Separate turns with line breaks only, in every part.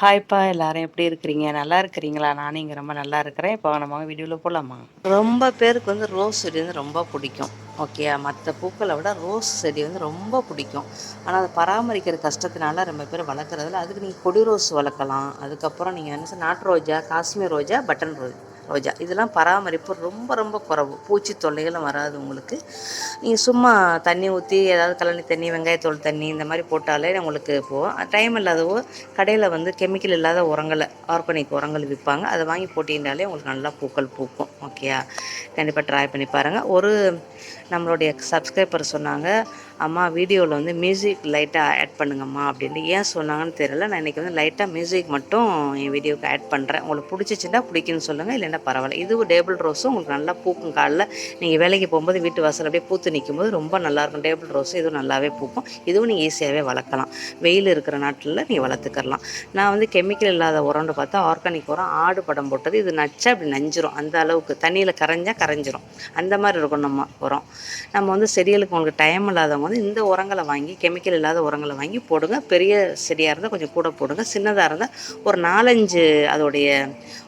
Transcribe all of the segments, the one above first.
ஹாய்ப்பா எல்லாரும் எப்படி இருக்கிறீங்க? நல்லா இருக்கிறீங்களா? நானும் இங்கே ரொம்ப நல்லா இருக்கிறேன். இப்போ நம்ம வீடியோவில் போகலாமா ரொம்ப பேருக்கு வந்து ரோஸ் செடி வந்து ரொம்ப பிடிக்கும். ஓகே மற்ற பூக்களை விட ரோஸ் செடி வந்து ரொம்ப பிடிக்கும். ஆனால் அதை பராமரிக்கிற கஷ்டத்தினால ரொம்ப பேர் வளர்க்குறதில்ல. அதுக்கு நீங்கள் கொடி ரோஸ் வளர்க்கலாம். அதுக்கப்புறம் நீங்கள் என்ன நாட்டு ரோஜா காஷ்மீர் ரோஜா பட்டன் ரோஜா ரோஜா இதெல்லாம் பராமரிப்பு ரொம்ப ரொம்ப குறவு. பூச்சி தொல்லைகளும் வராது உங்களுக்கு. நீங்கள் சும்மா தண்ணி ஊற்றி ஏதாவது கழனி தண்ணி வெங்காயத்தோல் தண்ணி இந்த மாதிரி போட்டாலே உங்களுக்கு போகும் டைம் இல்லாதவோ கடையில் வந்து கெமிக்கல் இல்லாத உரங்களை ஆர்கானிக் உரங்கள் விற்பாங்க. அதை வாங்கி போட்டிங்கனாலே உங்களுக்கு நல்லா பூக்கள் பூக்கும். ஓகேயா கண்டிப்பாக ட்ரை பண்ணி பாருங்கள் ஒரு நம்மளுடைய சப்ஸ்கிரைபர் சொன்னாங்க அம்மா வீடியோவில் வந்து மியூசிக் லைட்டாக ஆட் பண்ணுங்கம்மா அப்படின்ட்டு. ஏன் சொன்னாங்கன்னு தெரியல. நான் இன்றைக்கி வந்து லைட்டாக மியூசிக் மட்டும் என் வீடியோவுக்கு ஆட் பண்ணுறேன் உங்களுக்கு பிடிச்சிச்சுன்னா பிடிக்குன்னு சொல்லுங்கள் இல்லைன்னா பரவாயில்ல. இதுவும் டேபிள் ரோஸும் உங்களுக்கு நல்லா பூக்கும் காலில். நீங்கள் வேலைக்கு போகும்போது வீட்டு வாசல் அப்படியே பூத்து நிற்கும் போது ரொம்ப நல்லாயிருக்கும் டேபிள் ரோஸும் இதுவும் நல்லாவே பூக்கும். இதுவும் நீங்கள் ஈஸியாகவே வளர்க்கலாம். வெயில் இருக்கிற நாட்டில் நீங்கள் வளர்த்துக்கலாம். நான் வந்து கெமிக்கல் இல்லாத உரம்னு பார்த்தா ஆர்கானிக் உரம் ஆடு படம் போட்டது. இது நச்சா அப்படி நஞ்சிரும். அந்த அளவுக்கு. தண்ணியில் கரைஞ்சால் கரைஞ்சிரும். அந்த மாதிரி இருக்கும் நம்ம உரம். நம்ம வந்து செடிகளுக்கு உங்களுக்கு டைம் இல்லாதவங்க வந்து இந்த உரங்களை வாங்கி கெமிக்கல் இல்லாத உரங்களை வாங்கி போடுங்க. பெரிய செடியாக இருந்தால் கொஞ்சம் கூட போடுங்க. சின்னதாக இருந்தால் ஒரு நாலஞ்சு அதோடைய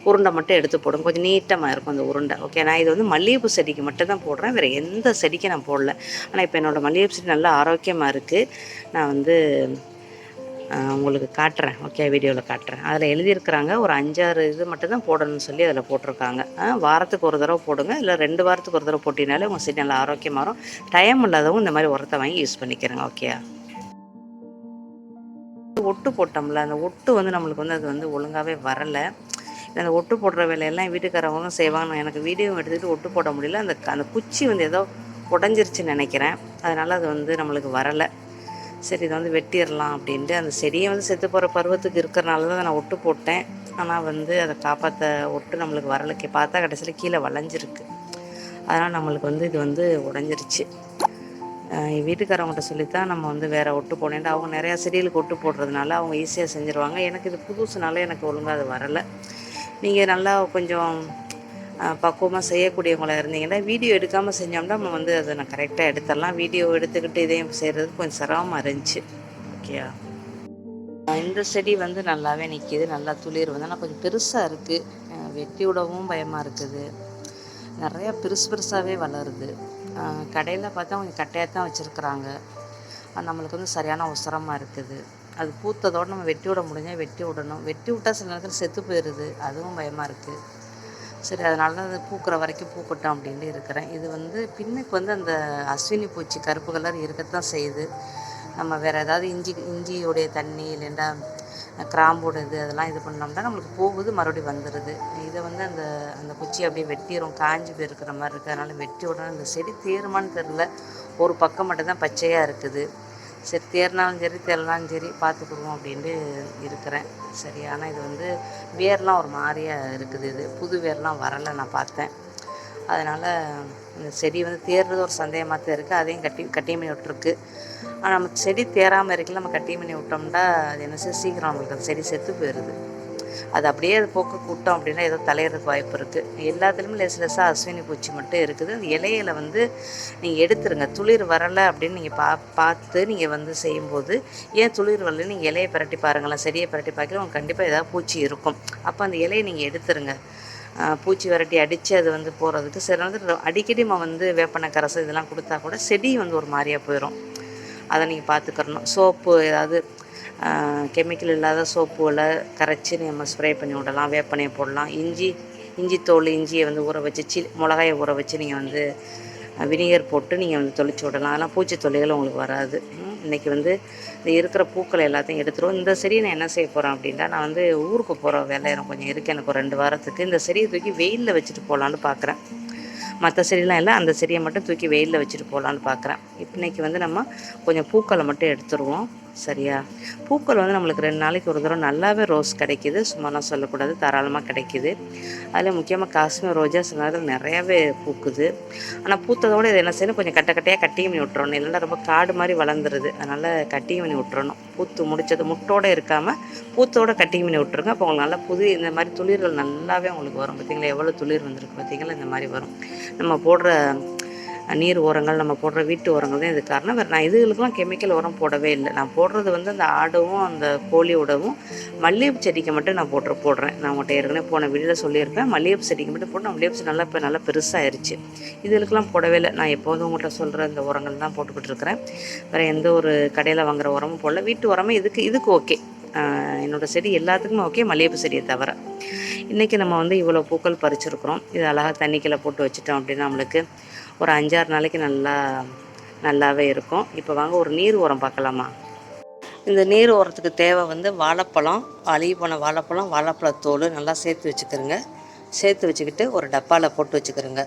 உருண்டை மட்டும் எடுத்து போடுங்க. கொஞ்சம் நீட்டமாக இருக்கும் அந்த உருண்டை. ஓகே நான் இது வந்து மல்லிகைப்பூ செடிக்கு மட்டும் தான் போடுறேன். வேறு எந்த செடிக்கும் நான் போடல. ஆனால் இப்போ என்னோடய மல்லிகைப்பூ செடி நல்லா ஆரோக்கியமாக இருக்குது நான் வந்து உங்களுக்கு காட்டுறேன். ஓகே வீடியோவில் காட்டுறேன். அதில் எழுதியிருக்கிறாங்க ஒரு அஞ்சாறு இது மட்டும் தான் போடணும்னு சொல்லி அதில் போட்டிருக்காங்க. வாரத்துக்கு ஒரு தடவை போடுங்க. இல்லை ரெண்டு வாரத்துக்கு ஒரு தடவை போட்டினாலே உங்கள் செடி நல்லா ஆரோக்கியமாக வரும். டைம் இல்லாதவங்க இந்த மாதிரி உரத்தை வாங்கி யூஸ் பண்ணிக்கிறேங்க. ஓகே ஒட்டு போட்டோம்ல அந்த ஒட்டு வந்து நம்மளுக்கு வந்து அது வந்து ஒழுங்காகவே வரலை. அந்த ஒட்டு போடுற வேலையெல்லாம் என் வீட்டுக்காரவங்க செய்வாங்க. எனக்கு வீடியோ எடுத்துகிட்டு ஒட்டு போட முடியல. அந்த அந்த குச்சி வந்து ஏதோ உடஞ்சிருச்சுன்னு நினைக்கிறேன். அதனால் அது வந்து நம்மளுக்கு வரலை. சரி இதை வந்து வெட்டிடலாம் அப்படின்ட்டு அந்த செடியை வந்து செத்து போகிற பருவத்துக்கு இருக்கிறனால தான் நான் ஒட்டு போட்டேன். ஆனால் வந்து அதை காப்பாற்ற ஒட்டு நம்மளுக்கு வரலைக்கு பார்த்தா கடைசியில் கீழே வளைஞ்சிருக்கு. அதனால் நம்மளுக்கு வந்து இது வந்து உடஞ்சிருச்சு. என் வீட்டுக்காரவங்கள்ட்ட சொல்லித்தான் நம்ம வந்து வேறு ஒட்டு போனேன்ட்டு அவங்க நிறையா செடிகளுக்கு ஒட்டு போடுறதுனால அவங்க ஈஸியாக செஞ்சுருவாங்க. எனக்கு இது புதுசுனால எனக்கு ஒழுங்காக அது வரலை. நீங்கள் நல்லா கொஞ்சம் பக்குவமாக செய்யக்கூடியவங்களாக இருந்தீங்கன்னா வீடியோ எடுக்காமல் செஞ்சோம்னா நம்ம வந்து அதை நான் கரெக்டாக எடுத்துடலாம். வீடியோ எடுத்துக்கிட்டு இதையும் செய்கிறது கொஞ்சம் சிரமமாக இருந்துச்சு. ஓகேயா இந்த செடி வந்து நல்லாவே நிற்கிது நல்லா துளிர் வந்து ஆனால் கொஞ்சம் பெருசாக இருக்குது வெட்டி விடவும் பயமாக இருக்குது. நிறையா பெருசு பெருசாகவே வளருது. கடையில் பார்த்தா கொஞ்சம் கட்டையாக தான் வச்சுருக்குறாங்க நம்மளுக்கு வந்து சரியான உசரமாக இருக்குது. அது பூத்ததோடு நம்ம வெட்டி விட முடிஞ்சால் வெட்டி விடணும். வெட்டி விட்டால் சில நேரத்தில் செத்து போயிடுது அதுவும் பயமாக இருக்குது சரி அதனால தான் அது பூக்கிற வரைக்கும் பூக்கட்டும் அப்படின்ட்டு இருக்கிறேன். இது வந்து பின்னுக்கு வந்து அந்த அஸ்வினி பூச்சி கருப்பு கலர் இருக்கத்தான் செய்யுது. நம்ம வேறு ஏதாவது இஞ்சி இஞ்சியோடைய தண்ணி இல்லைன்னா கிராம்போட இது அதெல்லாம் இது பண்ணோம்னா நம்மளுக்கு போகுது மறுபடியும் வந்துடுது இதை வந்து அந்த அந்த குச்சி அப்படியே வெட்டிடும் காஞ்சி போயிருக்கிற மாதிரி இருக்குது அதனால் வெட்டி விடணும் இந்த செடி தேருமான்னு தெரில ஒரு பக்கம் மட்டும்தான் பச்சையாக இருக்குது. சரி தேர்னாலும் சரி தேரனாலும் சரி பார்த்துக்குருவோம் அப்படின்ட்டு இருக்கிறேன். சரி ஆனால் இது வந்து வேர்லாம் ஒரு மாதிரியாக இருக்குது இது. புது வேர்லாம் வரலை நான் பார்த்தேன். அதனால் இந்த செடி வந்து தேர்றது ஒரு சந்தேகமாக தான் இருக்குது அதையும் கட்டி கட்டி பண்ணி விட்ருக்கு ஆனால் நம்ம செடி தேராமல் இருக்கல நம்ம கட்டி பண்ணி விட்டோம்னா அது என்ன செய்ய சீக்கிரம் நம்மளுக்கு அந்த செடி செத்து போயிடுது. அது அப்படியே அது போக்கு கூட்டம் அப்படின்னா ஏதோ தலையிறதுக்கு வாய்ப்பு இருக்குது எல்லாத்துலேயுமே லெஸ் லெஸ்ஸாக அஸ்வினி பூச்சி மட்டும் இருக்குது. அந்த இலையில வந்து நீங்கள் எடுத்துருங்க. துளிர் வரலை அப்படின்னு நீங்கள் பா பார்த்து நீங்கள் வந்து செய்யும்போது ஏன் துளிர் வரல நீங்கள் இலையை பிரட்டி பாருங்களேன். செடியை பிரட்டி பார்க்கலாம் உங்களுக்கு கண்டிப்பாக ஏதாவது பூச்சி இருக்கும். அப்போ அந்த இலையை நீங்கள் எடுத்துருங்க. பூச்சி விரட்டி அடித்து அது வந்து போகிறதுக்கு சில நேரத்தில் அடிக்கடி நம்ம வந்து வேப்பனை கரசு இதெல்லாம் கொடுத்தா கூட செடி வந்து ஒரு மாதிரியாக போயிடும் அதை நீங்கள் பார்த்துக்கிறணும். சோப்பு ஏதாவது கெமிக்கல் இல்லாத சோப்புகளை கரைச்சி நம்ம ஸ்ப்ரே பண்ணி விடலாம் வேப்பனையை போடலாம். இஞ்சி இஞ்சி தோல் இஞ்சியை வந்து ஊற வச்சு சி மிளகாயை ஊற வச்சு நீங்கள் வந்து வினிகர் போட்டு நீங்கள் வந்து தொளிச்சு விடலாம். அதெல்லாம் பூச்சி தொல்லைகள் உங்களுக்கு வராது. இன்றைக்கி வந்து இந்த இருக்கிற பூக்களை எல்லாத்தையும் எடுத்துருவோம். இந்த செடியை நான் என்ன செய்ய போகிறேன் அப்படின்னா நான் வந்து ஊருக்கு போகிற வேலை எனக்கு கொஞ்சம் இருக்குது எனக்கு ஒரு ரெண்டு வாரத்துக்கு. இந்த செடியை தூக்கி வெயிலில் வச்சுட்டு போகலான்னு பார்க்குறேன் மற்ற செடியெலாம் இல்லை. அந்த செடியை மட்டும் தூக்கி வெயிலில் வச்சுட்டு போகலான்னு பார்க்குறேன் இன்றைக்கி வந்து நம்ம கொஞ்சம் பூக்களை மட்டும் எடுத்துருவோம். சரியா? பூக்கள் வந்து நம்மளுக்கு ரெண்டு நாளைக்கு ஒரு தடவை நல்லாவே ரோஸ் கிடைக்கிது. சும்மா நான் சொல்லக்கூடாது தாராளமாக கிடைக்கிது. அதில் முக்கியமாக காஷ்மீர் ரோஜா சில நேரத்தில் நிறையாவே பூக்குது. ஆனால் பூத்ததோடு இதை என்ன செய்யணும்? கொஞ்சம் கட்ட கட்டையாக கட்டியும் பண்ணி விட்டுறணும். இல்லைன்னா ரொம்ப காடு மாதிரி வளர்ந்துருது. அதனால் கட்டியும் பண்ணி விட்டுறணும். பூத்து முடிச்சது முட்டோடு இருக்காமல் பூத்தோட கட்டிங் பண்ணி விட்ருங்க அப்போ உங்களுக்கு நல்லா புது இந்த மாதிரி துளிர்கள் நல்லாவே உங்களுக்கு வரும். பார்த்தீங்களா எவ்வளோ துளிர் வந்திருக்கு பார்த்தீங்களா இந்த மாதிரி வரும். நம்ம போடுற நீர் உரங்கள் நம்ம போடுற வீட்டு உரங்கள் தான் இது காரணம். வேறு நான் இதுகளுக்கெல்லாம் கெமிக்கல் உரம் போடவே இல்லை. நான் போடுறது வந்து அந்த ஆடவும் அந்த கோழியோடவும் மல்லிகைப்பூ செடிக்கு மட்டும் நான் போட்டு போடுறேன். நான் உங்கள்கிட்ட ஏற்கனவே போன வீடியோவில் சொல்லியிருப்பேன். மல்லிகைப்பூ செடிக்கு மட்டும் போட்டு மல்லிகைப்பூ நல்லா இப்போ நல்லா பெருசாகிருச்சு இதுகளுக்கெல்லாம் போடவே இல்லை. நான் எப்போதும் உங்கள்கிட்ட சொல்கிற இந்த உரங்கள் தான் போட்டுக்கிட்டு இருக்கிறேன். வேறு எந்த ஒரு கடையில் வாங்குற உரமும் போடல. வீட்டு உரமே இதுக்கு இதுக்கு ஓகே. என்னோடய செடி எல்லாத்துக்குமே ஓகே. மல்லிகைப்பூ செடியை தவிர. இன்றைக்கி நம்ம வந்து இவ்வளோ பூக்கள் பறிச்சிருக்கிறோம். இது அழகாக தண்ணிக்கில் போட்டு வச்சுட்டோம் அப்படின்னா நம்மளுக்கு ஒரு அஞ்சாறு நாளைக்கு நல்லா நல்லாவே இருக்கும். இப்போ வாங்க ஒரு நீர் உரம் பார்க்கலாமா? இந்த நீர் உரத்துக்கு தேவை வந்து வாழைப்பழம் அழுகி போன வாழைப்பழம் வாழைப்பழத்தோல் நல்லா சேர்த்து வச்சுக்கிறோங்க. சேர்த்து வச்சுக்கிட்டு ஒரு டப்பாவில் போட்டு வச்சுக்கிறோங்க.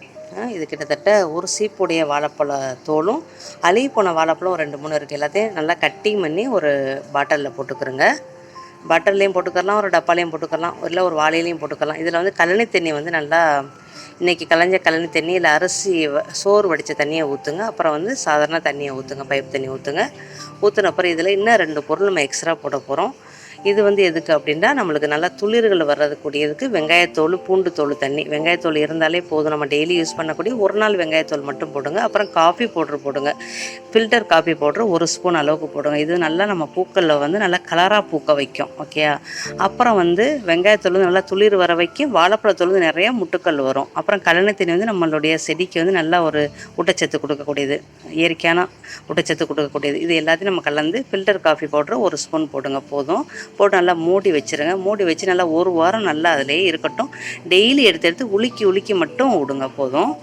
இது கிட்டத்தட்ட ஒரு சீப்புடைய வாழைப்பழ தோலும் அழுகி போன வாழைப்பழம் ரெண்டு மூணு இருக்குது எல்லாத்தையும் நல்லா கட்டிங் பண்ணி ஒரு பாட்டிலில் போட்டுக்கிறோங்க. பட்டர்லேயும் போட்டுக்கலாம் ஒரு டப்பாலையும் போட்டுக்கலாம் இல்லை ஒரு வாழையிலையும் போட்டுக்கலாம் இதில் வந்து கழனி தண்ணி வந்து நல்லா இன்றைக்கி கலைஞ்ச கழனி தண்ணி இல்லை அரிசி வ- சோறு வடித்த தண்ணியை ஊற்றுங்க அப்புறம் வந்து சாதாரண தண்ணியை ஊற்றுங்க பைப் தண்ணி ஊற்றுங்க ஊற்றின அப்புறம் இதில் இன்னும் ரெண்டு பொருள் நம்ம எக்ஸ்ட்ரா போட போகிறோம் இது வந்து எதுக்கு அப்படின்னா நம்மளுக்கு நல்லா துளிர்கள் வர்றதுக்கூடியதுக்கு வெங்காயத்தோல் பூண்டு தோல் தண்ணி. வெங்காயத்தோல் இருந்தாலே போதும். நம்ம டெய்லி யூஸ் பண்ணக்கூடிய ஒரு நாள் வெங்காயத்தோல் மட்டும் போடுங்க. அப்புறம் காஃபி பவுட்ரு போடுங்க. ஃபில்டர் காஃபி பவுட்ரு ஒரு ஸ்பூன் அளவுக்கு போடுங்க. இது நல்லா நம்ம பூக்களில் வந்து நல்லா கலராக பூக்க வைக்கும். ஓகே அப்புறம் வந்து வெங்காயத்தோல் வந்து நல்லா துளிர் வர வைக்கும். வாழைப்பழத்தோல் நிறைய முட்டுக்கள் வரும். அப்புறம் கழனி தண்ணி வந்து நம்மளுடைய செடிக்கு வந்து நல்லா ஒரு ஊட்டச்சத்து கொடுக்கக்கூடியது. இயற்கையான ஊட்டச்சத்து கொடுக்கக்கூடியது. இது எல்லாத்தையும் நம்ம கலந்து ஃபில்டர் காஃபி பவுட்ரு ஒரு ஸ்பூன் போடுங்க. போதும். போட்டு நல்லா மூடி வச்சுருங்க. மூடி வச்சு நல்லா ஒரு வாரம் நல்லா அதிலே இருக்கட்டும். டெய்லி எடுத்து எடுத்து உலுக்கி உலுக்கி மட்டும் விடுங்க போதும்.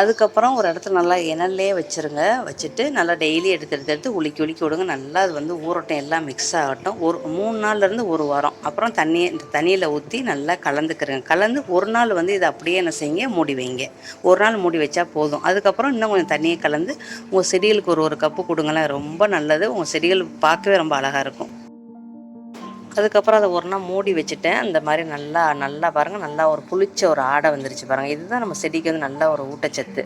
அதுக்கப்புறம் ஒரு இடத்துல நல்லா இணல்லே வச்சுருங்க. வச்சுட்டு நல்லா டெய்லி எடுத்து எடுத்து எடுத்து உலுக்கி உலுக்கி விடுங்க நல்லா அது வந்து ஊரட்டம் எல்லாம் மிக்ஸ் ஆகட்டும். ஒரு மூணு நாள்லேருந்து ஒரு வாரம். அப்புறம் தண்ணியை இந்த தண்ணியில் ஊற்றி நல்லா கலந்துக்கிறங்க கலந்து ஒரு நாள் வந்து இதை அப்படியே என்ன செய்யுங்க? மூடி வைங்க. ஒரு நாள் மூடி வச்சா போதும். அதுக்கப்புறம் இன்னும் கொஞ்சம் தண்ணியை கலந்து உங்கள் செடிகளுக்கு ஒரு ஒரு கப்பு கொடுங்களேன். ரொம்ப நல்லது. உங்கள் செடிகள் பார்க்கவே ரொம்ப அழகாக இருக்கும். அதுக்கப்புறம் அதை ஒரு நாள் மூடி வச்சுட்டேன். அந்த மாதிரி நல்லா நல்லா பாருங்கள் நல்லா ஒரு புளிச்ச ஒரு ஆடை வந்துருச்சு பாருங்கள் இதுதான் நம்ம செடிக்கு வந்து நல்ல ஒரு ஊட்டச்சத்து.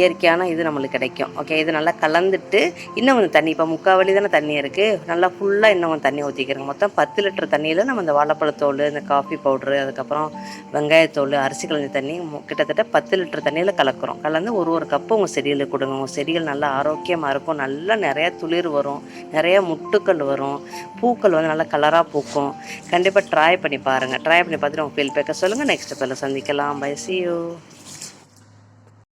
இயற்கையான இது நம்மளுக்கு கிடைக்கும். ஓகே இது நல்லா கலந்துட்டு இன்னும் கொஞ்சம் தண்ணி இப்போ முக்கால் வழி தானே தண்ணி இருக்குது நல்லா ஃபுல்லாக இன்னும் கொஞ்சம் தண்ணி ஊற்றிக்கிறோம் மொத்தம் பத்து லிட்டர் தண்ணியில் நம்ம இந்த வாழைப்பழத்தோல் இந்த காஃபி பவுட்ரு அதுக்கப்புறம் வெங்காயத்தோல் அரிசி கலந்த தண்ணி கிட்டத்தட்ட பத்து லிட்டர் தண்ணியில் கலக்கிறோம். கலந்து ஒரு ஒரு கப்பு உங்கள் செடிகளுக்கு கொடுங்க. உங்கள் செடிகள் நல்லா ஆரோக்கியமாக இருக்கும். நல்லா நிறையா துளிர் வரும். நிறைய முட்டுக்கள் வரும். பூக்கள் வந்து நல்லா கலராக பூக்கும். கண்டிப்பாக ட்ரை பண்ணி பாருங்கள் ட்ரை பண்ணி பார்த்துட்டு உங்கள் ஃபீல் பேக்க சொல்லுங்கள் நெக்ஸ்ட் பேரில் சந்திக்கலாம். By C you